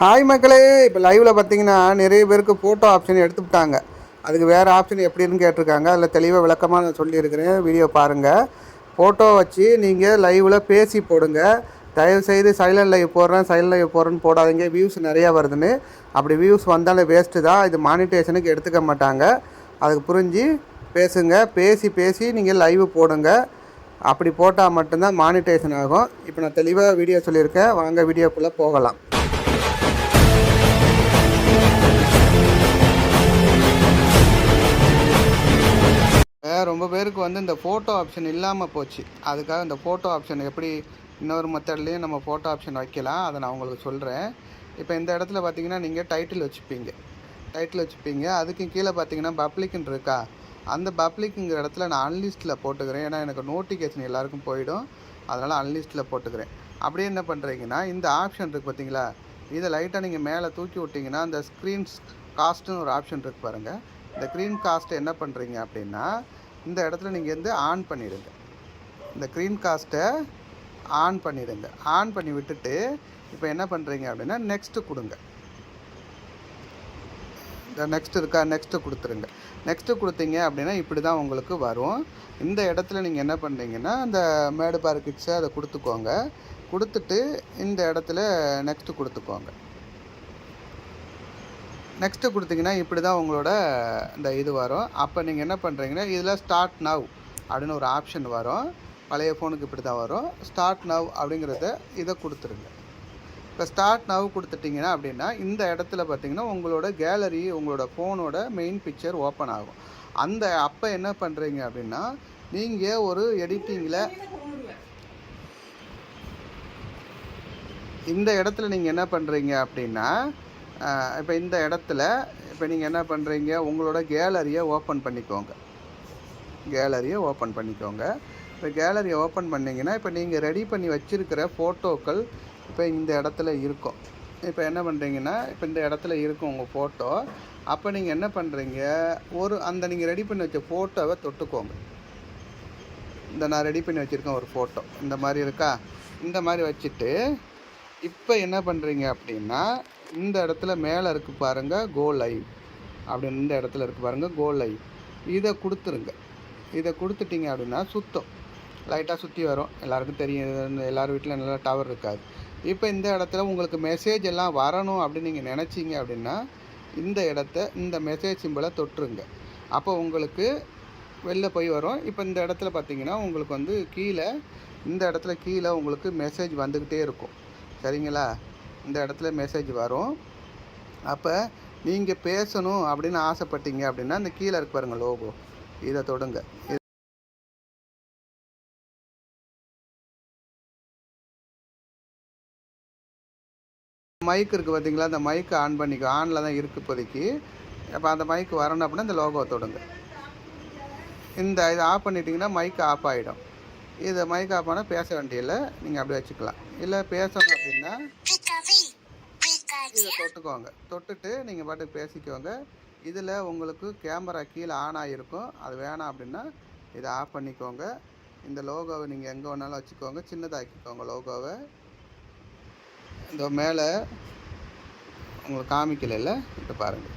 Hi மக்களே இப்போ லைவில் பார்த்தீங்கன்னா நிறைய பேருக்கு ஃபோட்டோ ஆப்ஷன் எடுத்துவிட்டாங்க அதுக்கு வேறு ஆப்ஷன் எப்படின்னு கேட்டிருக்காங்க. அதில் தெளிவாக விளக்கமாக நான் சொல்லியிருக்கிறேன். வீடியோ பாருங்கள் ஃபோட்டோ வச்சு நீங்கள் லைவில் பேசி போடுங்க. தயவுசெய்து சைலண்ட் லைவ் போடுறேன் சைலண்ட் லைவ் போடுறேன்னு போடாதீங்க. வியூஸ் நிறையா வருதுன்னு. அப்படி வியூஸ் வந்தாலும் வேஸ்ட்டு தான். இது மானிட்டேஷனுக்கு எடுத்துக்க மாட்டாங்க. அதுக்கு புரிஞ்சு பேசுங்க. பேசி பேசி நீங்கள் லைவ் போடுங்க. அப்படி போட்டால் மட்டும்தான் மானிட்டேஷன் ஆகும். இப்போ நான் தெளிவாக வீடியோ சொல்லியிருக்கேன். வாங்க வீடியோக்குள்ளே போகலாம். ரொம்ப பேருக்கு வந்து இந்த ஃபோட்டோ ஆப்ஷன் இல்லாமல் போச்சு. அதுக்காக இந்த ஃபோட்டோ ஆப்ஷன் எப்படி இன்னொரு மெத்தட்லேயும் நம்ம ஃபோட்டோ ஆப்ஷன் வைக்கலாம். அதை நான் உங்களுக்கு சொல்கிறேன் இப்போ இந்த இடத்துல பார்த்தீங்கன்னா நீங்கள் டைட்டில் வச்சுப்பீங்க. டைட்டில் வச்சுப்பீங்க. அதுக்கு கீழே பார்த்தீங்கன்னா பப்ளிக்னு இருக்கா? அந்த பப்ளிக்குங்கிற இடத்துல நான் அன்லிஸ்ட்டில் போட்டுக்கிறேன். ஏன்னா எனக்கு நோட்டிஃபிகேஷன் எல்லாருக்கும் போயிடும். அதனால் அன்லிஸ்ட்டில் போட்டுக்கிறேன். அப்படியே என்ன பண்ணுறீங்கன்னா இந்த ஆப்ஷன் இருக்குது பார்த்தீங்களா இதை லைட்டாக நீங்கள் மேலே தூக்கி விட்டிங்கன்னா அந்த ஸ்க்ரீன்ஸ் காஸ்ட்டுன்னு ஒரு ஆப்ஷன் இருக்குது பாருங்கள் இந்த க்ரீன் காஸ்ட்டு என்ன பண்ணுறீங்க அப்படின்னா இந்த இடத்துல நீங்கள் வந்து ஆன் பண்ணிடுங்க. இந்த க்ரீன் காஸ்ட்டை ஆன் பண்ணிடுங்க. ஆன் பண்ணி விட்டுட்டு இப்போ என்ன பண்ணுறீங்க அப்படின்னா நெக்ஸ்ட்டு கொடுங்க. இந்த நெக்ஸ்ட் இருக்கா நெக்ஸ்ட்டு கொடுத்துருங்க. நெக்ஸ்ட்டு கொடுத்தீங்க அப்படின்னா இப்படி தான் உங்களுக்கு வரும். இந்த இடத்துல நீங்கள் என்ன பண்ணுறீங்கன்னா அந்த மேடு பார் கிட்ஸை அதை கொடுத்துக்கோங்க. கொடுத்துட்டு இந்த இடத்துல நெக்ஸ்ட்டு கொடுத்துக்கோங்க. நெக்ஸ்ட்டு கொடுத்தீங்கன்னா இப்படி தான் உங்களோட இந்த இது வரும். அப்போ நீங்கள் என்ன பண்ணுறீங்கன்னா இதில் ஸ்டார்ட் நவ் அப்படின்னு ஒரு ஆப்ஷன் வரும். பழைய ஃபோனுக்கு இப்படி தான் வரும். ஸ்டார்ட் நவ் அப்படிங்கிறத இதை கொடுத்துருங்க. இப்போ ஸ்டார்ட் நவ் கொடுத்துட்டிங்கன்னா அப்படின்னா இந்த இடத்துல பார்த்தீங்கன்னா உங்களோட கேலரி உங்களோட ஃபோனோட மெயின் பிக்சர் ஓப்பன் ஆகும். அந்த அப்போ என்ன பண்ணுறீங்க அப்படின்னா நீங்கள் ஒரு எடிட்டிங்கில் இந்த இடத்துல நீங்கள் என்ன பண்ணுறீங்க அப்படின்னா இப்போ இந்த இடத்துல இப்போ நீங்கள் என்ன பண்ணுறீங்க உங்களோட கேலரியை ஓப்பன் பண்ணிக்கோங்க. கேலரியை ஓப்பன் பண்ணிக்கோங்க. இப்போ கேலரியை ஓப்பன் பண்ணிங்கன்னா இப்போ நீங்கள் ரெடி பண்ணி வச்சுருக்கிற ஃபோட்டோக்கள் இப்போ இந்த இடத்துல இருக்கும். இப்போ என்ன பண்ணுறீங்கன்னா இப்போ இந்த இடத்துல இருக்கும் உங்கள் ஃபோட்டோ அப்போ நீங்கள் என்ன பண்ணுறீங்க ஒரு அந்த நீங்கள் ரெடி பண்ணி வச்ச ஃபோட்டோவை தொட்டுக்கோங்க. இந்த நான் ரெடி பண்ணி வச்சுருக்கேன் ஒரு ஃபோட்டோ இந்த மாதிரி இருக்கா? இந்த மாதிரி வச்சுட்டு இப்போ என்ன பண்ணுறீங்க அப்படின்னா இந்த இடத்துல மேலே இருக்கு பாருங்கள் கோ லைவ் அப்படின்னு இந்த இடத்துல இருக்கு பாருங்கள் கோ லைவ் இதை கொடுத்துருங்க. இதை கொடுத்துட்டிங்க அப்படின்னா சுத்தம். லைட்டாக சுற்றி வரும். எல்லாருக்கும் தெரியும். இது எல்லார் வீட்டில் நல்லா டவர் இருக்காது. இப்போ இந்த இடத்துல உங்களுக்கு மெசேஜ் எல்லாம் வரணும் அப்படின்னு நீங்கள் நினச்சிங்க அப்படின்னா இந்த இடத்த இந்த மெசேஜ் சிம்பிளை தொட்டுருங்க. அப்போ உங்களுக்கு வெளில போய் வரும். இப்போ இந்த இடத்துல பார்த்தீங்கன்னா உங்களுக்கு வந்து கீழே இந்த இடத்துல கீழே உங்களுக்கு மெசேஜ் வந்துக்கிட்டே இருக்கும். சரிங்களா? இந்த இடத்துல மெசேஜ் வரும். அப்போ நீங்கள் பேசணும் அப்படின்னு ஆசைப்பட்டீங்க அப்படின்னா இந்த கீழே இருக்கு பாருங்க லோகோ இதை தொடுங்க. இது- மைக் இருக்குது பார்த்தீங்களா? அந்த மைக்கு ஆன் பண்ணிக்கோ. ஆனில் தான் இருக்குது இப்போதைக்கு. அப்போ அந்த மைக் வரணும் அப்படின்னா இந்த லோகோ தொடுங்க. இந்த இதை ஆஃப் பண்ணிட்டீங்கன்னா மைக் ஆஃப் ஆகிடும் இதை மைக் ஆஃப் ஆனால் பேச வேண்டியதில்லை. நீங்கள் அப்படியே வச்சுக்கலாம். இல்லை பேசணும் அப்படின்னா இதை தொட்டுக்கோங்க. தொட்டுட்டு நீங்கள் பாட்டுக்கு பேசிக்கோங்க. இதில் உங்களுக்கு கேமரா கீழே ஆன் ஆகிருக்கும் அது வேணாம் அப்படின்னா இதை ஆஃப் பண்ணிக்கோங்க. இந்த லோகோவை நீங்கள் எங்கே வேணாலும் வச்சுக்கோங்க. சின்னதாக்கிக்கோங்க லோகோவை. இந்த மேலே உங்களுக்கு காமிக்கலைல்ல? இப்போ பாருங்கள்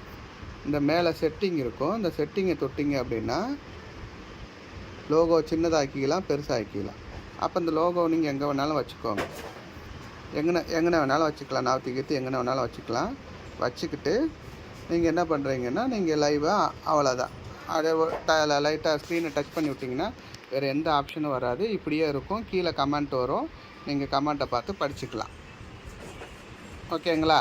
இந்த மேலே செட்டிங் இருக்கும். இந்த செட்டிங்கை தொட்டிங்க அப்படின்னா லோகோ சின்னதாக்கிக்கலாம் பெருசாக்கிக்கலாம். அப்போ இந்த லோகோ நீங்கள் எங்கே வேணாலும் வச்சுக்கோங்க. எங்கன எங்கன வேணாலும் வச்சுக்கலாம். நாற்று கீற்று எங்கன வேணாலும் வச்சுக்கலாம். வச்சுக்கிட்டு நீங்கள் என்ன பண்ணுறீங்கன்னா நீங்கள் லைவாக அவ்வளோதான் அப்படியே லைட்டாக ஸ்க்ரீனை டச் பண்ணி விட்டிங்கன்னா வேறு எந்த ஆப்ஷனும் வராது. இப்படியே இருக்கும். கீழே கமெண்ட் வரும். நீங்கள் கமெண்ட்டை பார்த்து படிச்சுக்கலாம். ஓகேங்களா